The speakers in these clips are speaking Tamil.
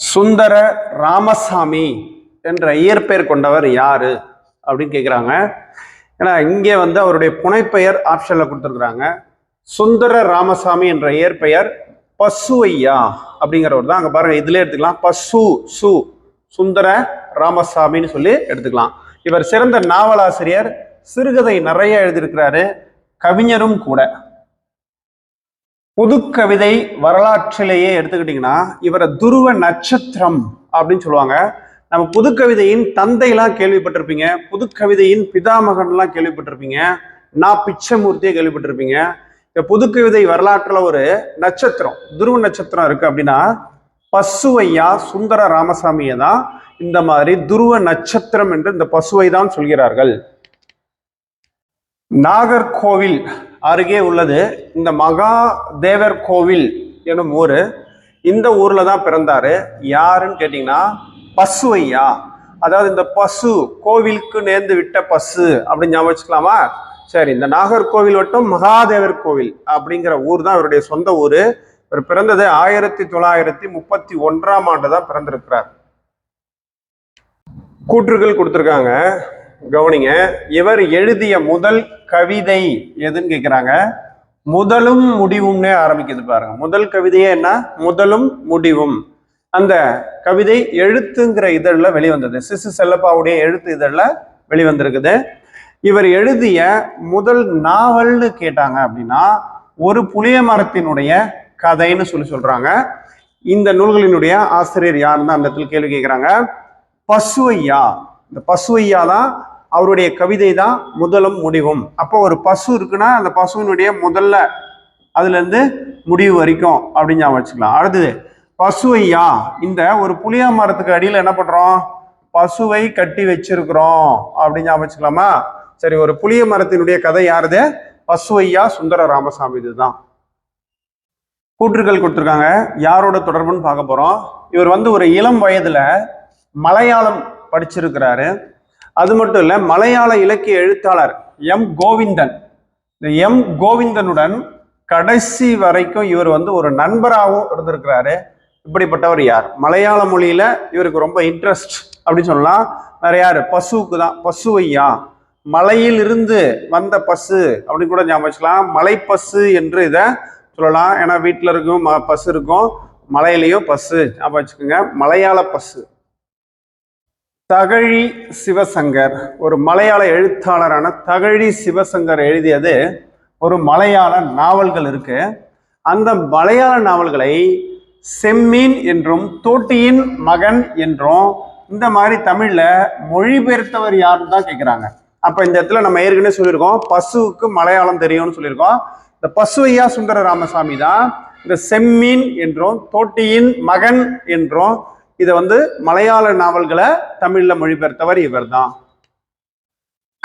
சுந்தர ராமசாமி என்ற இயற்பெயர் கொண்டவர் யாரு அப்படின்னு கேட்குறாங்க ஏன்னா இங்கே வந்து அவருடைய புனைப்பெயர் ஆப்ஷனில் கொடுத்துருக்குறாங்க. சுந்தர ராமசாமி என்ற இயற்பெயர் பசுவையா அப்படிங்கிறவர் தான். அங்கே பாருங்க இதுல எடுத்துக்கலாம். பசு சு சுந்தர ராமசாமின்னு சொல்லி எடுத்துக்கலாம். இவர் சிறந்த நாவலாசிரியர் சிறுகதை நிறைய எழுதியிருக்கிறாரு. கவிஞரும் கூட. புதுக்கவிதை வரலாற்றிலேயே எடுத்துக்கிட்டிங்கன்னா இவரை துருவ நட்சத்திரம் அப்படின்னு சொல்லுவாங்க. நம்ம புதுக்கவிதையின் தந்தையெல்லாம் கேள்விப்பட்டிருப்பீங்க. புதுக்கவிதையின் பிதாமகன்லாம் கேள்விப்பட்டிருப்பீங்க. நான் பிச்சைமூர்த்தியை கேள்விப்பட்டிருப்பீங்க. இந்த புதுக்கவிதை வரலாற்றில் ஒரு நட்சத்திரம் துருவ நட்சத்திரம் இருக்கு அப்படின்னா பசுவையா சுந்தர ராமசாமியை தான் இந்த மாதிரி துருவ நட்சத்திரம் என்று இந்த பசுவை தான் சொல்கிறார்கள். நாகர்கோவில் அருகே உள்ளது. இந்த மகாதேவர் கோவில் எனும் ஊர். இந்த ஊரில் தான் பிறந்தார். யாருன்னு கேட்டிங்கன்னா பசுவையா அதாவது இந்த பசு கோவிலுக்கு நேர்ந்து விட்ட பசு அப்படின்னு ஞாபகம் வச்சுக்கலாமா? சரி இந்த நாகர்கோவில் வட்டம் மகாதேவர் கோவில் அப்படிங்கிற ஊர் தான் இவருடைய சொந்த ஊர். இவர் பிறந்தது ஆயிரத்தி தொள்ளாயிரத்தி முப்பத்தி ஒன்றாம் ஆண்டு தான் பிறந்திருக்கிறார். கூற்றுகள் கொடுத்துருக்காங்க. கவனிங்க இவர் எழுதிய முதல் கவிதை எதுன்னு கேட்குறாங்க முதலும் முடிவும்னே ஆரம்பிக்குது பாருங்க. முதல் கவிதையே என்ன? முதலும் முடிவும். அந்த கவிதை எழுத்துங்கிற இதழில் வெளிவந்தது. சிசு செல்லப்பாவுடைய எழுத்து இதழில் வெளிவந்திருக்குது. இவர் எழுதிய முதல் நாவல்னு கேட்டாங்க அப்படின்னா ஒரு புளிய மரத்தினுடைய கதைன்னு சொல்லி சொல்றாங்க. இந்த நூல்களினுடைய ஆசிரியர் யாருன்னு அந்த இடத்துல கேள்வி கேட்குறாங்க பசுவையா? இந்த பசுவையா தான் அவருடைய கவிதை தான் முதலும் முடிவும். அப்போ ஒரு பசு இருக்குன்னா அந்த பசுவினுடைய முதல்ல அதுலேருந்து முடிவு வரைக்கும் அப்படின்னு ஞாபகம் வச்சுக்கலாம். அடுத்தது பசுவையா? இந்த ஒரு புளிய மரத்துக்கு அடியில் என்ன பண்ணுறோம் பசுவை கட்டி வச்சிருக்கிறோம் அப்படின்னு ஞாபகம் வச்சுக்கலாமா? சரி ஒரு புளிய மரத்தினுடைய கதை யாருது? பசுவையா சுந்தர ராமசாமி இதுதான். கூற்றுகள் கொடுத்துருக்காங்க. யாரோட தொடர்புன்னு பார்க்க போகிறோம் இவர் வந்து ஒரு இளம் வயதில் மலையாளம் படிச்சிருக்கிறாரு. அது மட்டும் இல்லை மலையாள இலக்கிய எழுத்தாளர் எம் கோவிந்தன். இந்த எம் கோவிந்தனுடன் கடைசி வரைக்கும் இவர் வந்து ஒரு நண்பராகவும் இருந்திருக்கிறாரு. இப்படிப்பட்டவர் யார்? மலையாள மொழியில இவருக்கு ரொம்ப இன்ட்ரெஸ்ட் அப்படின்னு சொல்லலாம். வேற யாரு? பசுவுக்கு தான் பசுவையா மலையில் இருந்து வந்த பசு அப்படின்னு கூட ஞாபகம் வச்சுக்கலாம். மலைப்பசு என்று இதை சொல்லலாம். ஏன்னா வீட்டில் இருக்கும் ம- பசு இருக்கும். மலையிலையும் பசு. ஞாபகம் வச்சுக்கோங்க. மலையாள பசு. தகழி சிவசங்கர் ஒரு மலையாள எழுத்தாளரான தகழி சிவசங்கர் எழுதியது ஒரு மலையாள நாவல்கள் இருக்கு. அந்த மலையாள நாவல்களை செம்மீன் என்றும் தோட்டியின் மகன் என்றும் இந்த மாதிரி தமிழ்ல மொழிபெயர்த்தவர் யாருன்னு தான் கேட்குறாங்க அப்ப இந்த இடத்துல நம்ம ஏற்கனவே சொல்லியிருக்கோம் பசுவுக்கு மலையாளம் தெரியும்னு சொல்லியிருக்கோம். இந்த பசுவையா சுந்தர ராமசாமி தான் இந்த செம்மீன் என்றும் தோட்டியின் மகன் என்றும் இதை வந்து மலையாள நாவல்களை தமிழில் மொழிபெயர்த்தவர் இவர்தான்.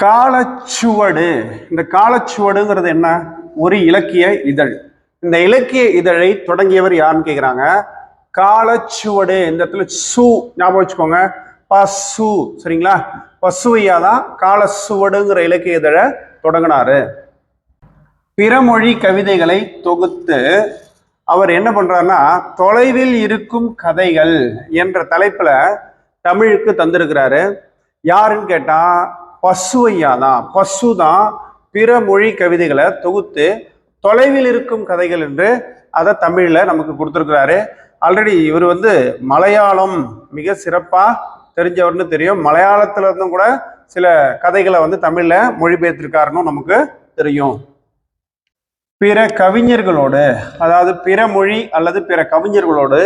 காலச்சுவடு. இந்த காலச்சுவடுங்கிறது என்ன? ஒரு இலக்கிய இதழ். இந்த இலக்கிய இதழை தொடங்கியவர் யாருன்னு கேட்குறாங்க காலச்சுவடு. இந்த இடத்துல சு ஞாபகம் வச்சுக்கோங்க. பசு. சரிங்களா? பசுவையா தான் காலச்சுவடுங்கிற இலக்கிய இதழை தொடங்கினாரு. பிறமொழி கவிதைகளை தொகுத்து அவர் என்ன பண்றாருன்னா தொலைவில் இருக்கும் கதைகள் என்ற தலைப்புல தமிழுக்கு தந்திருக்கிறாரு. யாருன்னு கேட்டா பசுவையா தான். பசு தான் பிற மொழி கவிதைகளை தொகுத்து தொலைவில் இருக்கும் கதைகள் என்று அதை தமிழில் நமக்கு கொடுத்துருக்கிறாரு. ஆல்ரெடி இவர் வந்து மலையாளம் மிக சிறப்பாக தெரிஞ்சவர்னு தெரியும். மலையாளத்துல இருந்தும் கூட சில கதைகளை வந்து தமிழில் மொழிபெயர்த்திருக்காருன்னு நமக்கு தெரியும். பிற கவிஞர்களோடு அதாவது பிற மொழி அல்லது பிற கவிஞர்களோடு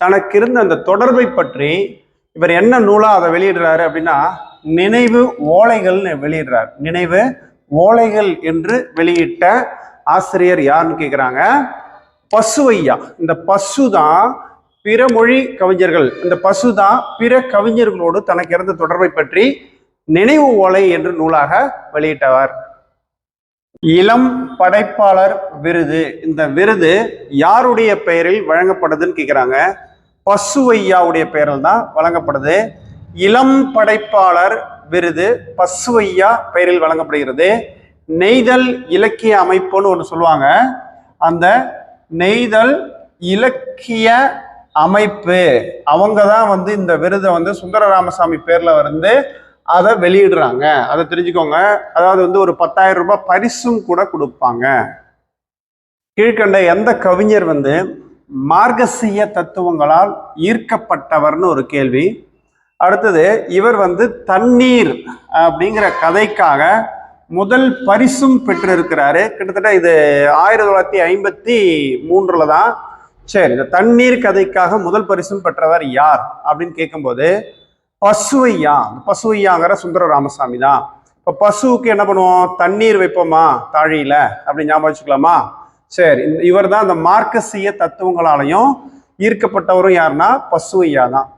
தனக்கு இருந்த அந்த தொடர்பை பற்றி இவர் என்ன நூலாக அதை வெளியிடுறாரு அப்படின்னா நினைவு ஓலைகள்னு வெளியிடுறார். நினைவு ஓலைகள் என்று வெளியிட்ட ஆசிரியர் யாருன்னு கேட்குறாங்க பசுவையா இந்த பசு தான் பிற மொழி கவிஞர்கள் இந்த பசு தான் பிற கவிஞர்களோடு தனக்கு இருந்த தொடர்பை பற்றி நினைவு ஓலை என்று நூலாக வெளியிட்டவர். இளம் படைப்பாளர் விருது. இந்த விருது யாருடைய பெயரில் வழங்கப்படுதுன்னு கேக்குறாங்க? பசுவையாவுடைய பெயரில் தான் வழங்கப்படுது. இளம் படைப்பாளர் விருது பசுவையா பெயரில் வழங்கப்படுகிறது. நெய்தல் இலக்கிய அமைப்புன்னு ஒன்று சொல்லுவாங்க. அந்த நெய்தல் இலக்கிய அமைப்பு. அவங்க தான் வந்து இந்த விருதை வந்து சுந்தர ராமசாமி வந்து அதை வெளியிடுறாங்க. அதை தெரிஞ்சுக்கோங்க. அதாவது வந்து ஒரு பத்தாயிரம் ரூபாய் பரிசும் கூட கொடுப்பாங்க. கீழ்கண்ட எந்த கவிஞர் வந்து மார்கசிய தத்துவங்களால் ஈர்க்கப்பட்டவர்னு ஒரு கேள்வி. அடுத்தது இவர் வந்து தண்ணீர் அப்படிங்கிற கதைக்காக முதல் பரிசும் பெற்றிருக்கிறாரு. கிட்டத்தட்ட இது ஆயிரத்தி தொள்ளாயிரத்தி ஐம்பத்தி மூன்றுல தான். சரி இந்த தண்ணீர் கதைக்காக முதல் பரிசும் பெற்றவர் யார் அப்படின்னு கேட்கும்போது பசுவையா? இந்த பசுவையாங்கிற சுந்தர ராமசாமி தான் இப்போ பசுவுக்கு என்ன பண்ணுவோம்? தண்ணீர் வைப்போமா? தாழியில? அப்படி ஞாபகம் வச்சுக்கலாமா? சரி இந்த இவர் தான் இந்த மார்க்கசிய தத்துவங்களாலையும் ஈர்க்கப்பட்டவரும் யாருன்னா? பசுவையா தான்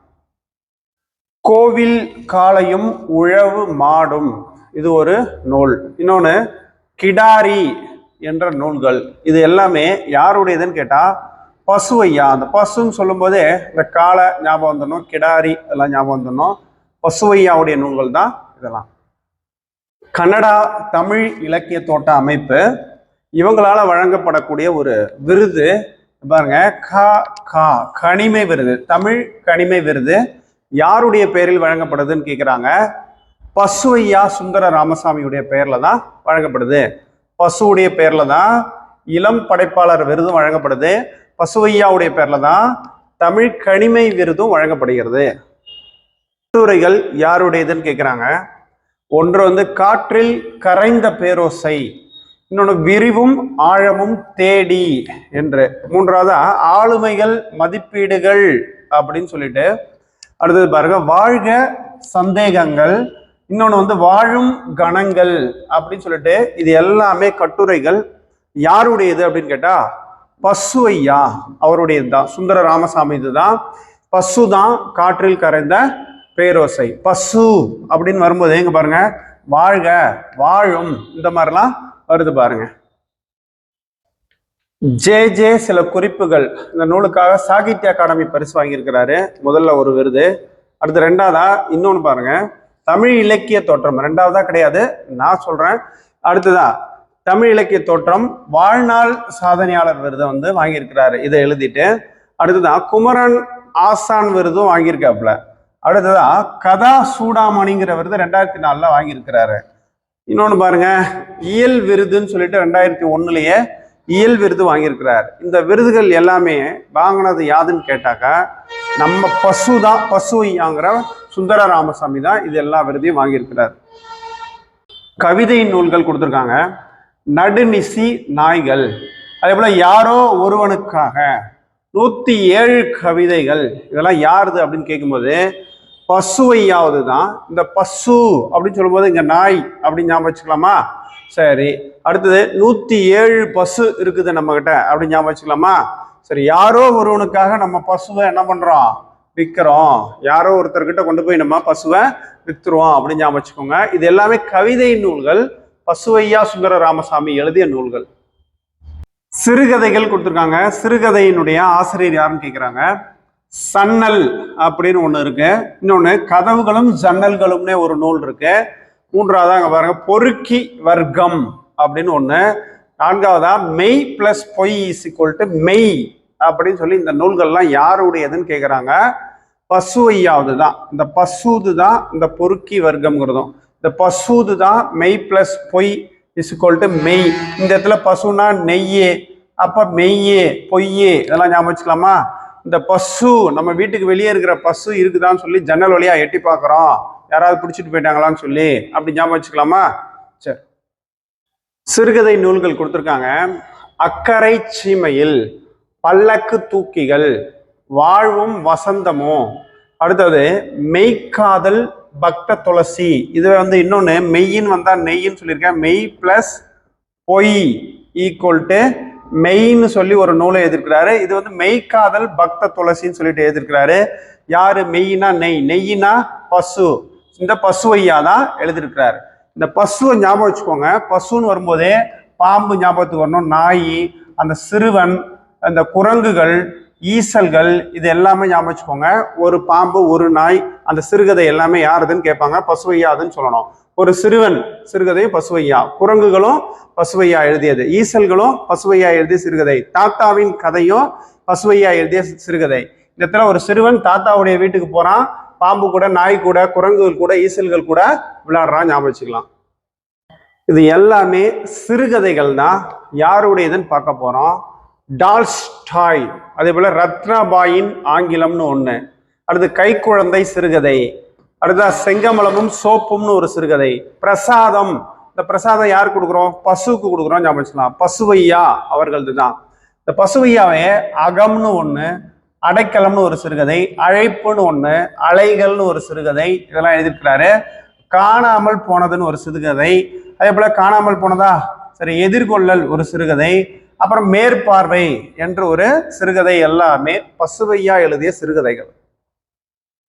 கோவில் காலையும் உழவு மாடும். இது ஒரு நூல். இன்னொன்று கிடாரி என்ற நூல்கள். இது எல்லாமே யாருடையதுன்னு கேட்டால் பசு பசுவையா அந்த பசுன்னு சொல்லும்போதே இந்த காளை ஞாபகம் வந்துடணும் கிடாரி இதெல்லாம் ஞாபகம் வந்துடணும். பசுவையாவுடைய நூல்கள் தான் இதெல்லாம். கன்னடா தமிழ் இலக்கிய தோட்ட அமைப்பு இவங்களால வழங்கப்படக்கூடிய ஒரு விருது பாருங்க க கா கனிமை விருது தமிழ் கனிமை விருது யாருடைய பெயரில் வழங்கப்படுதுன்னு கேட்குறாங்க பசுவையா சுந்தர ராமசாமியுடைய பெயர்ல தான் வழங்கப்படுது. பசுவுடைய பெயர்ல தான் இளம் படைப்பாளர் விருதும் வழங்கப்படுது. பசுவையாவுடைய பேரில் தான் தமிழ் கனிமை விருதும் வழங்கப்படுகிறது. கட்டுரைகள் யாருடையதுன்னு கேட்குறாங்க ஒன்று வந்து காற்றில் கரைந்த பேரோசை இன்னொன்று விரிவும் ஆழமும் தேடி என்று. மூன்றாவதா ஆளுமைகள் மதிப்பீடுகள் அப்படின்னு சொல்லிட்டு அடுத்தது பாருங்க வாழ்க சந்தேகங்கள் இன்னொன்று வந்து வாழும் கணங்கள் அப்படின்னு சொல்லிட்டு இது எல்லாமே கட்டுரைகள் யாருடையது அப்படின்னு கேட்டால் பசு ஐயா அவருடையது தான் சுந்தர ராமசாமி இதுதான். பசு தான் காற்றில் கரைந்த பேரோசை. பசு அப்படின்னு வரும்போது எங்க பாருங்க? வாழ்க வாழும். இந்த மாதிரிலாம் வருது பாருங்க. ஜே ஜே சில குறிப்புகள். இந்த நூலுக்காக சாகித்ய அகாடமி பரிசு வாங்கியிருக்கிறாரு. முதல்ல ஒரு விருது. அடுத்து ரெண்டாவதா? இன்னொன்று பாருங்க. தமிழ் இலக்கிய தோற்றம். ரெண்டாவதா கிடையாது. நான் சொல்றேன். அடுத்ததா தமிழ் இலக்கிய தோற்றம் வாழ்நாள் சாதனையாளர் விருதை வந்து வாங்கியிருக்கிறாரு. இதை எழுதிட்டு அடுத்ததான் குமரன் ஆசான் விருதும் வாங்கியிருக்காப்புல. அடுத்ததா கதா சூடாமணிங்கிற விருது ரெண்டாயிரத்தி நாலுல வாங்கியிருக்கிறாரு. இன்னொன்று பாருங்க இயல் விருதுன்னு சொல்லிட்டு ரெண்டாயிரத்தி ஒன்றுலேயே இயல் விருது வாங்கியிருக்கிறார். இந்த விருதுகள் எல்லாமே வாங்கினது யாதுன்னு கேட்டாக்கா நம்ம பசு தான் பசு ஐயாங்கிற சுந்தர ராமசாமி தான் இது எல்லா விருதையும் வாங்கியிருக்கிறார். கவிதை நூல்கள் கொடுத்துருக்காங்க. நடுநிசி நாய்கள். அதே போல் யாரோ ஒருவனுக்காக நூற்றி ஏழு கவிதைகள் இதெல்லாம் யாருது அப்படின்னு கேட்கும்போது பசுவையாவது தான். இந்த பசு அப்படின்னு சொல்லும்போது இங்கே நாய் அப்படின்னு ஞாபகம் வச்சுக்கலாமா? சரி. அடுத்தது நூற்றி ஏழு பசு இருக்குது நம்மக்கிட்ட அப்படின்னு ஞாபகம் வச்சுக்கலாமா? சரி யாரோ ஒருவனுக்காக நம்ம பசுவை என்ன பண்ணுறோம் விற்கிறோம் யாரோ ஒருத்தர்கிட்ட கொண்டு போய் நம்ம பசுவை விற்றுருவோம் அப்படின்னு ஞாபகம் வச்சுக்கோங்க. இது எல்லாமே கவிதை நூல்கள். பசுவையா சுந்தர ராமசாமி எழுதிய நூல்கள். சிறுகதைகள் கொடுத்துருக்காங்க. சிறுகதையினுடைய ஆசிரியர் யாருன்னு கேட்குறாங்க சன்னல் அப்படின்னு ஒன்று இருக்கு. இன்னொன்று கதவுகளும் ஜன்னல்களும்னே ஒரு நூல் இருக்கு. மூன்றாவதா அங்கே பாருங்க. பொறுக்கி வர்க்கம் அப்படின்னு ஒன்று நான்காவதா மெய் பிளஸ் பொய் இஸ் மெய் அப்படின்னு சொல்லி இந்த நூல்கள்லாம் யாருடையதுன்னு கேட்குறாங்க பசுவையாவது தான் இந்த பசுது தான் இந்த பொறுக்கி வர்க்கம்ங்கிறதும். இந்த பசுது தான் மெய் பிளஸ் பொய் இஸ் equal மெய். இந்த இடத்துல பசுனா நெய்யே. அப்போ மெய்யே பொய்யே இதெல்லாம் ஞாபகம் வச்சுக்கலாமா? இந்த பசு நம்ம வீட்டுக்கு வெளியே இருக்கிற பசு இருக்குதான்னு சொல்லி ஜன்னல் வழியாக எட்டி பார்க்குறோம். யாராவது பிடிச்சிட்டு போயிட்டாங்களான்னு சொல்லி. அப்படி ஞாபகம் வச்சுக்கலாமா? சரி. சிறுகதை நூல்கள் கொடுத்துருக்காங்க. அக்கறை சீமையில் பல்லக்கு தூக்கிகள் வாழ்வும் வசந்தமும். அடுத்தது மெய்க்காதல் பக்த துளசி. இது வந்து இன்னொன்று மெய்யின்னு வந்தால் நெய்ன்னு சொல்லியிருக்கேன். மெய் ப்ளஸ் பொய் ஈக்குவல் டு மெய்ன்னு சொல்லி ஒரு நூலை எழுதியிருக்கிறாரு. இது வந்து மெய்க்காதல் பக்த துளசின்னு சொல்லிட்டு எழுதியிருக்கிறாரு. யார்? மெய்னா நெய். நெய்யினா பசு. இந்த பசுவையா தான் எழுதியிருக்கிறாரு. இந்த பசுவை ஞாபகம் வச்சுக்கோங்க. பசுன்னு வரும்போதே பாம்பு ஞாபகத்துக்கு வரணும். நாய் அந்த சிறுவன் அந்த குரங்குகள் ஈசல்கள் இது எல்லாமே ஞாபகம் வச்சுக்கோங்க. ஒரு பாம்பு ஒரு நாய் அந்த சிறுகதை எல்லாமே யாருதுன்னு கேட்பாங்க? பசுவையாதுன்னு சொல்லணும். ஒரு சிறுவன் சிறுகதையும் பசுவையா. குரங்குகளும் பசுவையா எழுதியது. ஈசல்களும் பசுவையா எழுதிய சிறுகதை. தாத்தாவின் கதையும் பசுவையா எழுதிய சிறுகதை. இந்த இடத்துல ஒரு சிறுவன் தாத்தாவுடைய வீட்டுக்கு போறான். பாம்பு கூட நாய் கூட குரங்குகள் கூட ஈசல்கள் கூட விளையாடுறான் ஞாபகம் வச்சுக்கலாம். இது எல்லாமே சிறுகதைகள் தான். யாருடையதுன்னு பார்க்க போறோம்? டால்ஸ்டாய். அதே போல ரத்னபாயின் ஆங்கிலம்னு ஒன்று அடுத்து கைக்குழந்தை சிறுகதை. அடுத்தா செங்கமலமும் சோப்பும்னு ஒரு சிறுகதை. பிரசாதம். இந்த பிரசாதம் யார் கொடுக்குறோம்? பசுவுக்கு கொடுக்குறோம் ஞாபகம் வச்சுக்கலாம். பசுவையா அவர்களது தான் இந்த பசுவையாவே அகம்னு ஒன்று அடைக்கலம்னு ஒரு சிறுகதை அழைப்புன்னு ஒன்று அலைகள்னு ஒரு சிறுகதை இதெல்லாம் எழுதியிருக்கிறாரு. காணாமல் போனதுன்னு ஒரு சிறுகதை. அதே போல காணாமல் போனதா? சரி எதிர்கொள்ளல் ஒரு சிறுகதை. அப்புறம் மேற்பார்வை என்ற ஒரு சிறுகதை எல்லாமே பசுவையா எழுதிய சிறுகதைகள்.